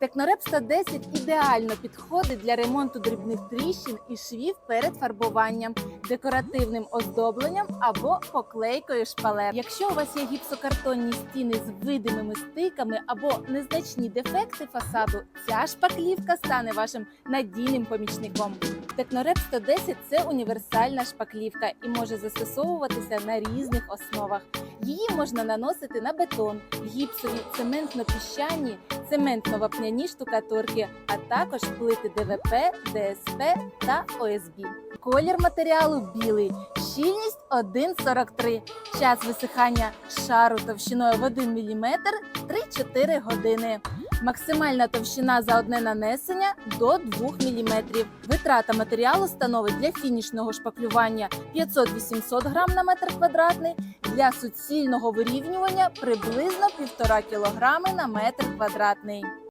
Технореп 110 ідеально підходить для ремонту дрібних тріщин і швів перед фарбуванням, декоративним оздобленням або поклейкою шпалер. Якщо у вас є гіпсокартонні стіни з видимими стиками або незначні дефекти фасаду, ця шпаклівка стане вашим надійним помічником. Технореп 110 це універсальна шпаклівка і може застосовуватися на різних основах. Її можна наносити на бетон, гіпсові, цементно-піщані, цементно-вапняні штукатурки, а також плити ДВП, ДСП та ОСБ. Колір матеріалу білий, щільність 1,43. Час висихання шару товщиною в 1 мм 3-4 години. Максимальна товщина за одне нанесення до 2 мм. Витрата матеріалу становить для фінішного шпаклювання 500-800 грам на метр квадратний, для суцільного вирівнювання приблизно 1,5 кг на метр квадратний.